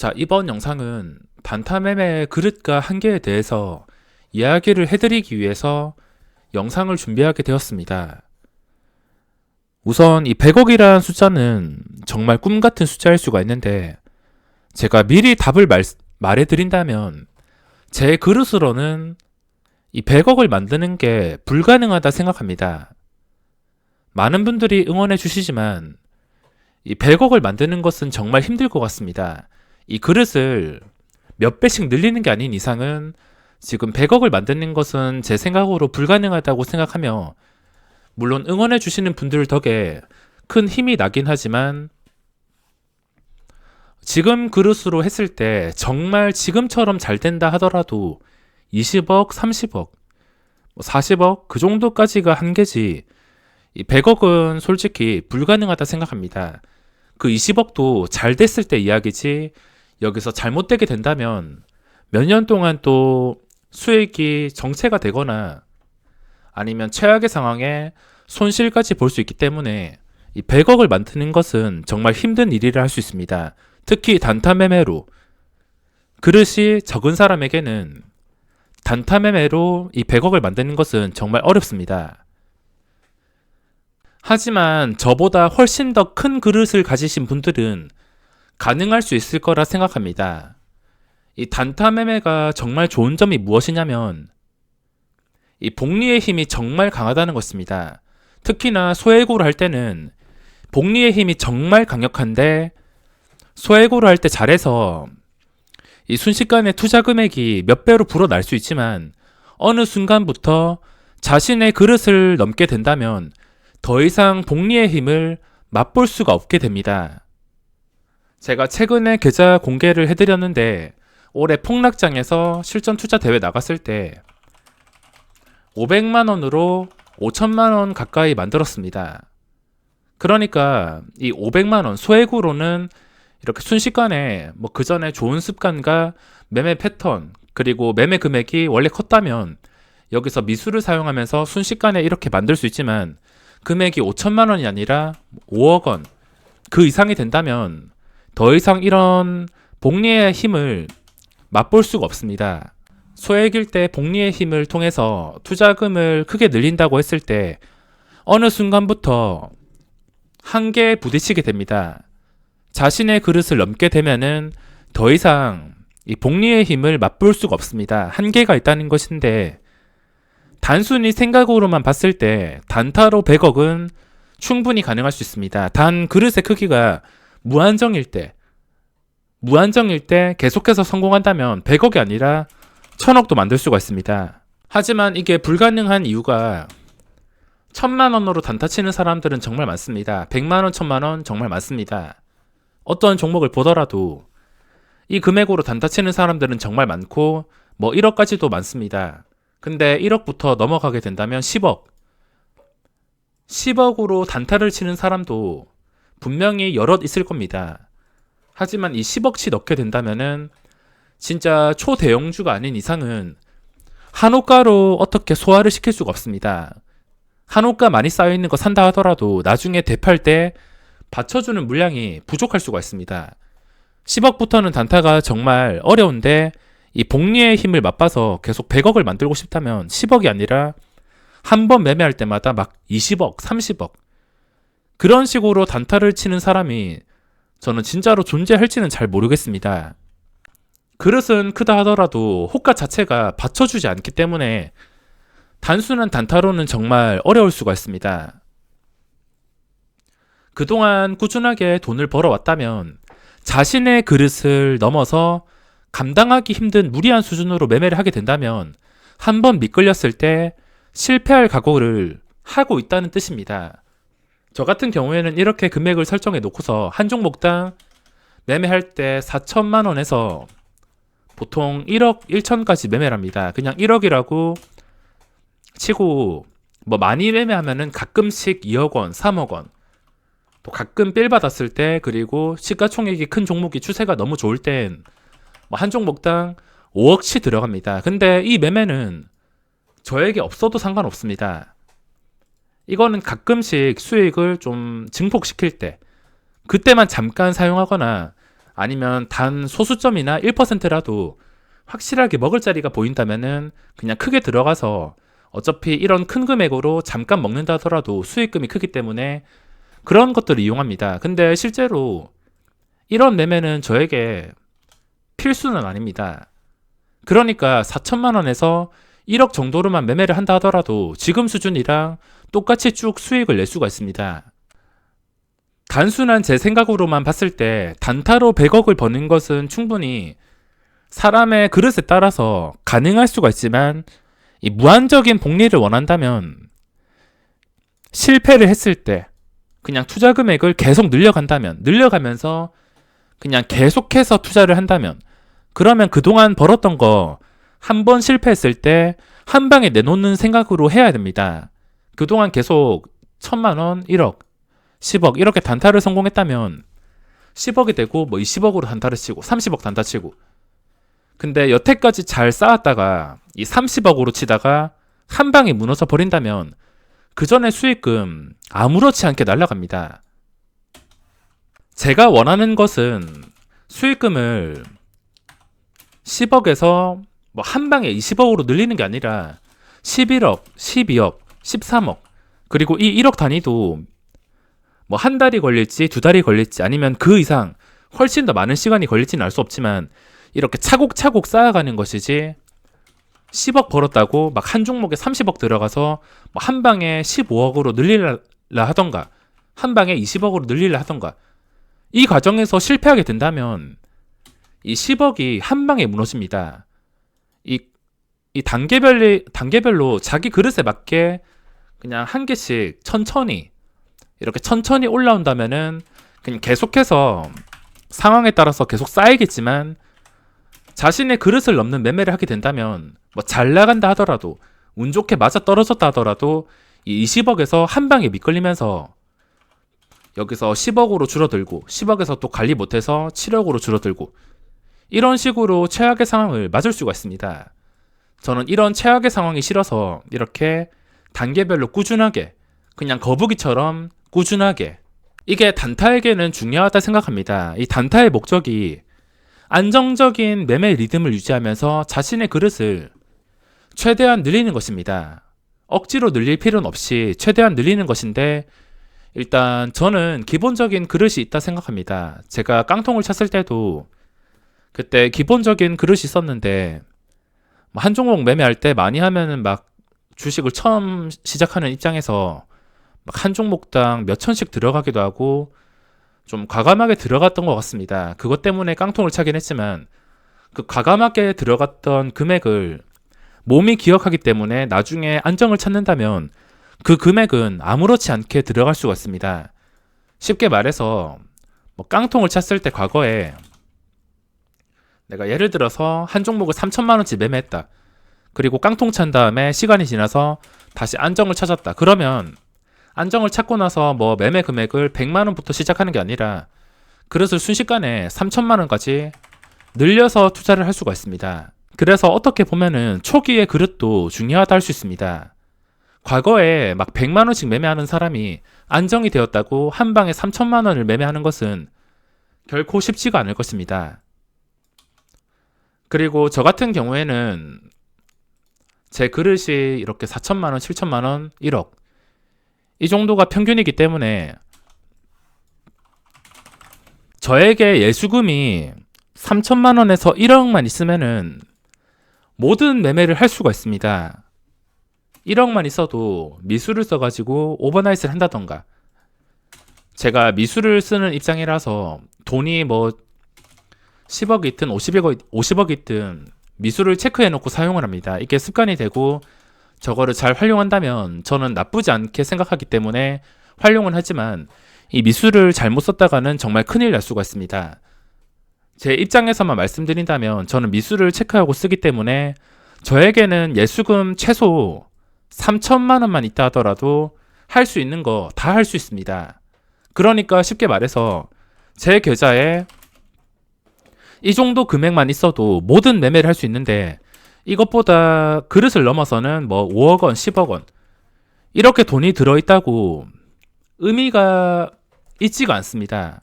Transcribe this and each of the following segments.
자, 이번 영상은 단타매매 그릇과 한계에 대해서 이야기를 해드리기 위해서 영상을 준비하게 되었습니다. 우선 이 100억이라는 숫자는 정말 꿈 같은 숫자일 수가 있는데 제가 미리 답을 말, 말해드린다면 제 그릇으로는 이 100억을 만드는 게 불가능하다 생각합니다. 많은 분들이 응원해 주시지만 이 100억을 만드는 것은 정말 힘들 것 같습니다. 이 그릇을 몇 배씩 늘리는 게 아닌 이상은 지금 100억을 만드는 것은 제 생각으로 불가능하다고 생각하며 물론 응원해 주시는 분들 덕에 큰 힘이 나긴 하지만 지금 그릇으로 했을 때 정말 지금처럼 잘 된다 하더라도 20억, 30억, 40억 그 정도까지가 한계지 이 100억은 솔직히 불가능하다 생각합니다. 그 20억도 잘 됐을 때 이야기지 여기서 잘못되게 된다면 몇 년 동안 또 수익이 정체가 되거나 아니면 최악의 상황에 손실까지 볼 수 있기 때문에 이 100억을 만드는 것은 정말 힘든 일이라 할 수 있습니다. 특히 단타 매매로 그릇이 적은 사람에게는 단타 매매로 이 100억을 만드는 것은 정말 어렵습니다. 하지만 저보다 훨씬 더 큰 그릇을 가지신 분들은 가능할 수 있을 거라 생각합니다. 이 단타 매매가 정말 좋은 점이 무엇이냐면 이 복리의 힘이 정말 강하다는 것입니다. 특히나 소액으로 할 때는 복리의 힘이 정말 강력한데 소액으로 할 때 잘해서 이 순식간에 투자 금액이 몇 배로 불어날 수 있지만 어느 순간부터 자신의 그릇을 넘게 된다면 더 이상 복리의 힘을 맛볼 수가 없게 됩니다. 제가 최근에 계좌 공개를 해드렸는데 올해 폭락장에서 실전 투자 대회 나갔을 때 500만 원으로 5천만 원 가까이 만들었습니다. 그러니까 이 500만 원 소액으로는 이렇게 순식간에 뭐 그 전에 좋은 습관과 매매 패턴 그리고 매매 금액이 원래 컸다면 여기서 미수를 사용하면서 순식간에 이렇게 만들 수 있지만 금액이 5천만 원이 아니라 5억 원 그 이상이 된다면 더 이상 이런 복리의 힘을 맛볼 수가 없습니다. 소액일 때 복리의 힘을 통해서 투자금을 크게 늘린다고 했을 때 어느 순간부터 한계에 부딪히게 됩니다. 자신의 그릇을 넘게 되면은 더 이상 이 복리의 힘을 맛볼 수가 없습니다. 한계가 있다는 것인데 단순히 생각으로만 봤을 때 단타로 100억은 충분히 가능할 수 있습니다. 단 그릇의 크기가 무한정일 때 무한정일 때 계속해서 성공한다면 100억이 아니라 1000억도 만들 수가 있습니다. 하지만 이게 불가능한 이유가 천만 원으로 단타 치는 사람들은 정말 많습니다. 100만 원, 천만 원 정말 많습니다. 어떤 종목을 보더라도 이 금액으로 단타 치는 사람들은 정말 많고 뭐 1억까지도 많습니다. 근데 1억부터 넘어가게 된다면 10억. 10억으로 단타를 치는 사람도 분명히 여럿 있을 겁니다. 하지만 이 10억치 넣게 된다면은 진짜 초대형주가 아닌 이상은 한옥가로 어떻게 소화를 시킬 수가 없습니다. 한옥가 많이 쌓여있는 거 산다 하더라도 나중에 대팔 때 받쳐주는 물량이 부족할 수가 있습니다. 10억부터는 단타가 정말 어려운데 이 복리의 힘을 맛봐서 계속 100억을 만들고 싶다면 10억이 아니라 한 번 매매할 때마다 막 20억, 30억 그런 식으로 단타를 치는 사람이 저는 진짜로 존재할지는 잘 모르겠습니다. 그릇은 크다 하더라도 호가 자체가 받쳐주지 않기 때문에 단순한 단타로는 정말 어려울 수가 있습니다. 그동안 꾸준하게 돈을 벌어왔다면 자신의 그릇을 넘어서 감당하기 힘든 무리한 수준으로 매매를 하게 된다면 한 번 미끌렸을 때 실패할 각오를 하고 있다는 뜻입니다. 저 같은 경우에는 이렇게 금액을 설정해 놓고서 한 종목당 매매할 때 4천만 원에서 보통 1억 1천까지 매매를 합니다. 그냥 1억이라고 치고 뭐 많이 매매하면은 가끔씩 2억 원, 3억 원. 또 가끔 빌 받았을 때 그리고 시가총액이 큰 종목이 추세가 너무 좋을 땐 뭐 한 종목당 5억치 들어갑니다. 근데 이 매매는 저에게 없어도 상관없습니다. 이거는 가끔씩 수익을 좀 증폭시킬 때 그때만 잠깐 사용하거나 아니면 단 소수점이나 1%라도 확실하게 먹을 자리가 보인다면은 그냥 크게 들어가서 어차피 이런 큰 금액으로 잠깐 먹는다 하더라도 수익금이 크기 때문에 그런 것들을 이용합니다. 근데 실제로 이런 매매는 저에게 필수는 아닙니다. 그러니까 4천만 원에서 1억 정도로만 매매를 한다 하더라도 지금 수준이랑 똑같이 쭉 수익을 낼 수가 있습니다. 단순한 제 생각으로만 봤을 때 단타로 100억을 버는 것은 충분히 사람의 그릇에 따라서 가능할 수가 있지만 이 무한적인 복리를 원한다면 실패를 했을 때 그냥 투자 금액을 계속 늘려간다면 늘려가면서 그냥 계속해서 투자를 한다면 그러면 그동안 벌었던 거 한 번 실패했을 때 한 방에 내놓는 생각으로 해야 됩니다. 그동안 계속 천만 원, 1억, 10억 이렇게 단타를 성공했다면 10억이 되고 뭐 20억으로 단타를 치고 30억 단타 치고 근데 여태까지 잘 쌓았다가 이 30억으로 치다가 한 방에 무너져 버린다면 그 전에 수익금 아무렇지 않게 날아갑니다. 제가 원하는 것은 수익금을 10억에서 뭐 한 방에 20억으로 늘리는 게 아니라 11억, 12억, 13억 그리고 이 1억 단위도 뭐 한 달이 걸릴지 두 달이 걸릴지 아니면 그 이상 훨씬 더 많은 시간이 걸릴지는 알 수 없지만 이렇게 차곡차곡 쌓아가는 것이지 10억 벌었다고 막 한 종목에 30억 들어가서 뭐 한 방에 15억으로 늘리려 하던가 한 방에 20억으로 늘리려 하던가 이 과정에서 실패하게 된다면 이 10억이 한 방에 무너집니다. 이, 이 단계별로, 단계별로 자기 그릇에 맞게 그냥 한 개씩 천천히 이렇게 천천히 올라온다면은 그냥 계속해서 상황에 따라서 계속 쌓이겠지만 자신의 그릇을 넘는 매매를 하게 된다면 뭐 잘 나간다 하더라도 운 좋게 맞아 떨어졌다 하더라도 이 20억에서 한 방에 미끌리면서 여기서 10억으로 줄어들고 10억에서 또 관리 못해서 7억으로 줄어들고 이런 식으로 최악의 상황을 맞을 수가 있습니다. 저는 이런 최악의 상황이 싫어서 이렇게 단계별로 꾸준하게 그냥 거북이처럼 꾸준하게 이게 단타에게는 중요하다 생각합니다. 이 단타의 목적이 안정적인 매매 리듬을 유지하면서 자신의 그릇을 최대한 늘리는 것입니다. 억지로 늘릴 필요는 없이 최대한 늘리는 것인데 일단 저는 기본적인 그릇이 있다 생각합니다. 제가 깡통을 찼을 때도 그때 기본적인 그릇이 있었는데 뭐 한 종목 매매할 때 많이 하면은 막 주식을 처음 시작하는 입장에서 막 한 종목당 몇 천씩 들어가기도 하고 좀 과감하게 들어갔던 것 같습니다. 그것 때문에 깡통을 차긴 했지만 그 과감하게 들어갔던 금액을 몸이 기억하기 때문에 나중에 안정을 찾는다면 그 금액은 아무렇지 않게 들어갈 수가 있습니다. 쉽게 말해서 뭐 깡통을 찼을 때 과거에 내가 예를 들어서 한 종목을 3천만 원치 매매했다. 그리고 깡통 찬 다음에 시간이 지나서 다시 안정을 찾았다. 그러면 안정을 찾고 나서 뭐 매매 금액을 100만 원부터 시작하는 게 아니라 그릇을 순식간에 3천만 원까지 늘려서 투자를 할 수가 있습니다. 그래서 어떻게 보면은 초기의 그릇도 중요하다 할 수 있습니다. 과거에 막 100만 원씩 매매하는 사람이 안정이 되었다고 한 방에 3천만 원을 매매하는 것은 결코 쉽지가 않을 것입니다. 그리고 저 같은 경우에는 제 그릇이 이렇게 4천만 원, 7천만 원, 1억 이 정도가 평균이기 때문에 저에게 예수금이 3천만 원에서 1억만 있으면은 모든 매매를 할 수가 있습니다. 1억만 있어도 미술을 써가지고 오버나이트를 한다던가 제가 미술을 쓰는 입장이라서 돈이 뭐 10억 있든 50억, 50억 있든 미술을 체크해놓고 사용을 합니다. 이게 습관이 되고 저거를 잘 활용한다면 저는 나쁘지 않게 생각하기 때문에 활용은 하지만 이 미술을 잘못 썼다가는 정말 큰일 날 수가 있습니다. 제 입장에서만 말씀드린다면 저는 미술을 체크하고 쓰기 때문에 저에게는 예수금 최소 3천만 원만 있다 하더라도 할 수 있는 거 다 할 수 있습니다. 그러니까 쉽게 말해서 제 계좌에 이 정도 금액만 있어도 모든 매매를 할 수 있는데 이것보다 그릇을 넘어서는 뭐 5억 원, 10억 원 이렇게 돈이 들어 있다고 의미가 있지가 않습니다.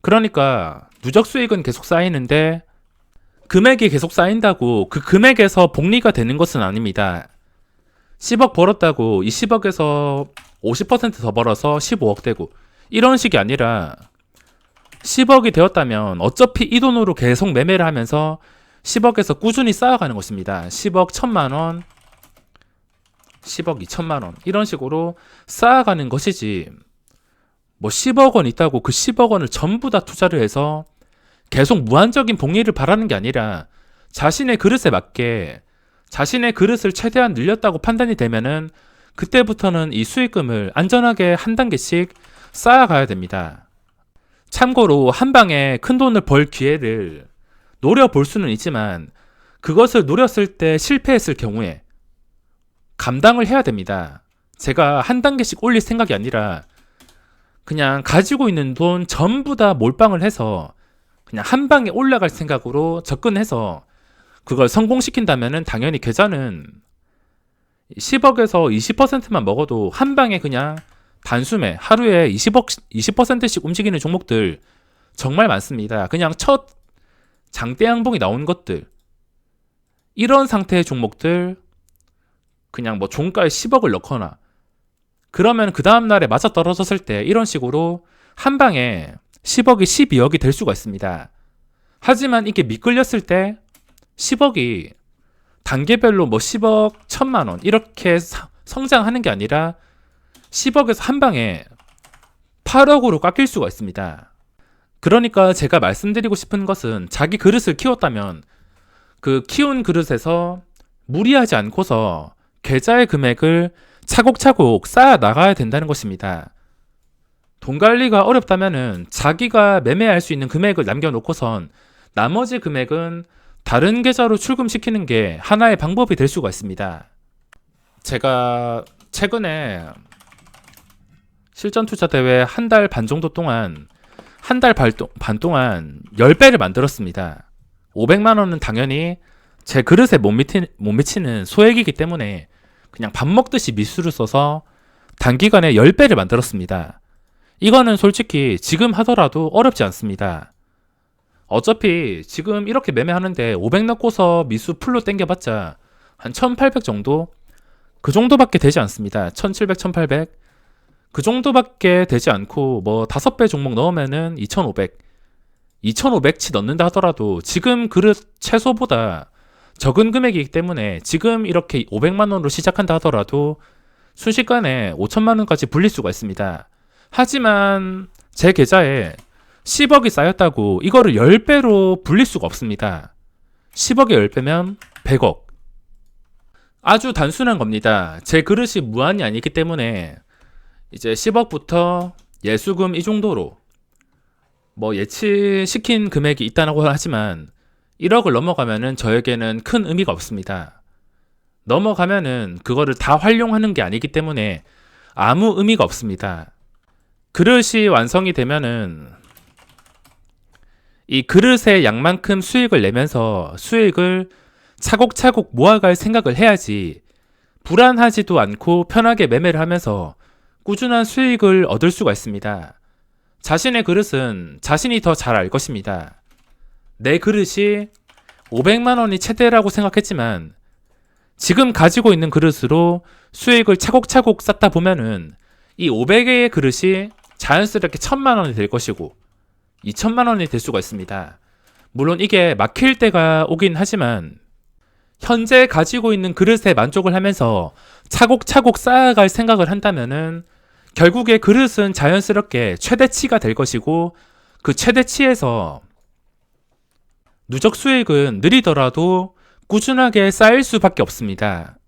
그러니까 누적 수익은 계속 쌓이는데 금액이 계속 쌓인다고 그 금액에서 복리가 되는 것은 아닙니다. 10억 벌었다고 이 10억에서 50%더 벌어서 15억 되고 이런 식이 아니라 10억이 되었다면 어차피 이 돈으로 계속 매매를 하면서 10억에서 꾸준히 쌓아가는 것입니다. 10억 1000만 원, 10억 2천만 원 이런 식으로 쌓아가는 것이지 뭐 10억 원 있다고 그 10억 원을 전부 다 투자를 해서 계속 무한적인 복리를 바라는 게 아니라 자신의 그릇에 맞게 자신의 그릇을 최대한 늘렸다고 판단이 되면은 그때부터는 이 수익금을 안전하게 한 단계씩 쌓아가야 됩니다. 참고로 한 방에 큰 돈을 벌 기회를 노려볼 수는 있지만 그것을 노렸을 때 실패했을 경우에 감당을 해야 됩니다. 제가 한 단계씩 올릴 생각이 아니라 그냥 가지고 있는 돈 전부 다 몰빵을 해서 그냥 한 방에 올라갈 생각으로 접근해서 그걸 성공시킨다면은 당연히 계좌는 10억에서 20%만 먹어도 한 방에 그냥 단숨에 하루에 20억 20%씩 움직이는 종목들 정말 많습니다. 그냥 첫 장대 양봉이 나온 것들 이런 상태의 종목들 그냥 뭐 종가에 10억을 넣거나 그러면 그 다음 날에 맞아 떨어졌을 때 이런 식으로 한 방에 10억이 12억이 될 수가 있습니다. 하지만 이게 미끌렸을 때 10억이 단계별로 뭐 10억, 1000만 원 이렇게 사- 성장하는 게 아니라 10억에서 한 방에 8억으로 깎일 수가 있습니다. 그러니까 제가 말씀드리고 싶은 것은 자기 그릇을 키웠다면 그 키운 그릇에서 무리하지 않고서 계좌의 금액을 차곡차곡 쌓아 나가야 된다는 것입니다. 돈 관리가 어렵다면은 자기가 매매할 수 있는 금액을 남겨놓고선 나머지 금액은 다른 계좌로 출금시키는 게 하나의 방법이 될 수가 있습니다. 제가 최근에 실전 투자 대회 한 달 반 정도 동안 한 달 반 동안 10배를 만들었습니다. 500만 원은 당연히 제 그릇에 못, 미치, 못 미치는 소액이기 때문에 그냥 밥 먹듯이 미수를 써서 단기간에 10배를 만들었습니다. 이거는 솔직히 지금 하더라도 어렵지 않습니다. 어차피 지금 이렇게 매매하는데 500 넣고서 미수 풀로 땡겨봤자 한 1800 정도? 그 정도밖에 되지 않습니다. 1700, 1800. 그 정도밖에 되지 않고 뭐 5배 종목 넣으면은 2500. 2500치 넣는다 하더라도 지금 그릇 최소보다 적은 금액이기 때문에 지금 이렇게 500만 원으로 시작한다 하더라도 순식간에 5천만 원까지 불릴 수가 있습니다. 하지만 제 계좌에 10억이 쌓였다고 이거를 10배로 불릴 수가 없습니다. 10억에 10배면 100억. 아주 단순한 겁니다. 제 그릇이 무한이 아니기 때문에 이제 10억부터 예수금 이 정도로 뭐 예치시킨 금액이 있다고 하지만 1억을 넘어가면은 저에게는 큰 의미가 없습니다. 넘어가면은 그거를 다 활용하는 게 아니기 때문에 아무 의미가 없습니다. 그릇이 완성이 되면은 이 그릇의 양만큼 수익을 내면서 수익을 차곡차곡 모아갈 생각을 해야지 불안하지도 않고 편하게 매매를 하면서 꾸준한 수익을 얻을 수가 있습니다. 자신의 그릇은 자신이 더 잘 알 것입니다. 내 그릇이 500만 원이 최대라고 생각했지만 지금 가지고 있는 그릇으로 수익을 차곡차곡 쌓다 보면은 이 500개의 그릇이 자연스럽게 1000만 원이 될 것이고 2천만 원이 될 수가 있습니다. 물론 이게 막힐 때가 오긴 하지만 현재 가지고 있는 그릇에 만족을 하면서 차곡차곡 쌓아갈 생각을 한다면은 결국에 그릇은 자연스럽게 최대치가 될 것이고 그 최대치에서 누적 수익은 느리더라도 꾸준하게 쌓일 수밖에 없습니다.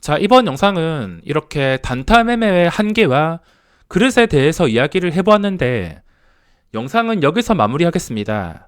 자, 이번 영상은 이렇게 단타 매매의 한계와 그릇에 대해서 이야기를 해보았는데 영상은 여기서 마무리하겠습니다.